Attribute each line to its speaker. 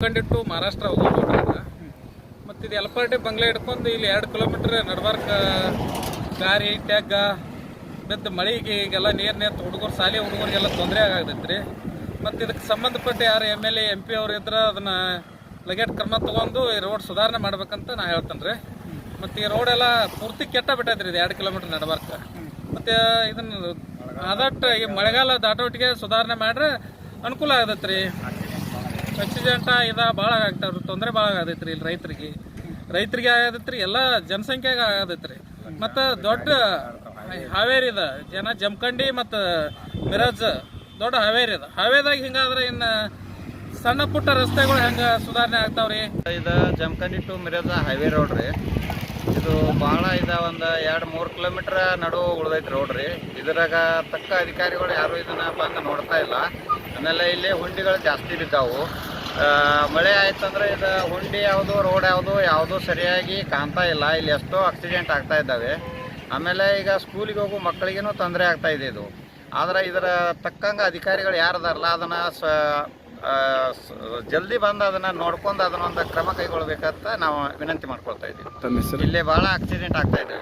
Speaker 1: ಕಂಡಿಟ್ಟು ಮಹಾರಾಷ್ಟ್ರ ಹೋಗೋದು ಮತ್ತು ಇದು ಯಲಪಾಟಿ ಬಂಗ್ಲೆ ಹಿಡ್ಕೊಂಡು ಇಲ್ಲಿ ಎರಡು ಕಿಲೋಮೀಟ್ರ್ ನಡ್ಬಾರ್ಕ ಗಾರಿ, ಟ್ಯಾಗ, ಬಿದ್ದು ಮಳೆಗೆ ಈಗೆಲ್ಲ ನೀರು ನಿಂತು ಹುಡುಗರು, ಶಾಲೆ ಹುಡುಗರಿಗೆಲ್ಲ ತೊಂದರೆ ಆಗತೈತೆ ರೀ ಮತ್ತು ಇದಕ್ಕೆ ಸಂಬಂಧಪಟ್ಟ ಯಾರು M L A M P ಅವ್ರು ಇದ್ರೆ ಅದನ್ನು ಲಗೇಟ್ ಕ್ರಮ ತೊಗೊಂಡು ಈ ರೋಡ್ ಸುಧಾರಣೆ ಮಾಡ್ಬೇಕಂತ ನಾ ಹೇಳ್ತೇನೆ ರೀ ಮತ್ತು ಈ ರೋಡ್ ಎಲ್ಲ ಪೂರ್ತಿ ಕೆಟ್ಟ ಬಿಟ್ಟೈತೆ ರೀ ಇದು ಎರಡು ಕಿಲೋಮೀಟ್ರ್ ನಡ್ಬಾರ್ಕ. ಮತ್ತು ಇದನ್ನು ಅದಟ್ಟು ಈ ಮಳೆಗಾಲ ದಾಟೋಟಿಗೆ ಸುಧಾರಣೆ ಮಾಡ್ರೆ ಅನುಕೂಲ ಆಗತ್ತೆ ರೀ ಆಕ್ಸಿಡೆಂಟ ಇದ ಭಾಳ ಆಗ್ತಾವ್ರಿ. ತೊಂದರೆ ಭಾಳ ಆಗತ್ರಿ ಇಲ್ಲಿ ರೈತರಿಗೆ. ರೈತರಿಗೆ ಆಗತ್ರಿ ಎಲ್ಲ ಜನಸಂಖ್ಯೆಗೆ ಆಗತ್ರಿ ಮತ್ತು ದೊಡ್ಡ ಹಾವೇರಿ ಇದೆ, ಜನ ಜಮಖಂಡಿ ಮತ್ತು ಮಿರಾಜ್ ದೊಡ್ಡ ಹಾವೇರಿ ಇದೆ. ಹಾವೇದಾಗ ಹಿಂಗಾದ್ರೆ ಇನ್ನು ಸಣ್ಣ ಪುಟ್ಟ ರಸ್ತೆಗಳು ಹೆಂಗೆ ಸುಧಾರಣೆ ಆಗ್ತಾವ್ರಿ?
Speaker 2: ಇದು Jamkhandi to Miraj highway road ರೀ ಇದು ಬಹಳ ಇದ, ಒಂದು ಎರಡು ಮೂರು ಕಿಲೋಮೀಟ್ರ್ ನಡು ಉಳ್ದೈತೆ ರೋಡ್ ರೀ. ಇದ್ರಾಗ ತಕ್ಕ ಅಧಿಕಾರಿಗಳು ಯಾರು ಇದನ್ನ ಬಂದು ನೋಡ್ತಾ ಇಲ್ಲ. ಆಮೇಲೆ ಇಲ್ಲಿ ಹುಂಡಿಗಳು ಜಾಸ್ತಿ ಬಿದ್ದಾವು. ಮಳೆ ಆಯ್ತಂದ್ರೆ ಇದು ಹುಂಡಿ ಯಾವುದು ರೋಡ್ ಯಾವುದು ಯಾವುದು ಸರಿಯಾಗಿ ಕಾಣ್ತಾ ಇಲ್ಲ. ಇಲ್ಲಿ ಎಷ್ಟೋ ಆಕ್ಸಿಡೆಂಟ್ ಆಗ್ತಾ ಇದ್ದಾವೆ. ಆಮೇಲೆ ಈಗ ಸ್ಕೂಲಿಗೆ ಹೋಗೋ ಮಕ್ಕಳಿಗೇನು ತೊಂದರೆ ಆಗ್ತಾ ಇದೆ ಇದು. ಆದ್ರೆ ಇದರ ತಕ್ಕಂಗೆ ಅಧಿಕಾರಿಗಳು ಯಾರದಾರಲ್ಲ ಅದನ್ನು ಸ- ಜಲ್ದಿ ಬಂದು ಅದನ್ನ ನೋಡ್ಕೊಂಡು ಅದನ್ನ ಒಂದು ಕ್ರಮ ಕೈಗೊಳ್ಬೇಕಂತ ನಾವು ವಿನಂತಿ ಮಾಡ್ಕೊಳ್ತಾ ಇದ್ದೀವಿ. ಇಲ್ಲೇ ಬಹಳ ಆಕ್ಸಿಡೆಂಟ್ ಆಗ್ತಾ ಇದೆ.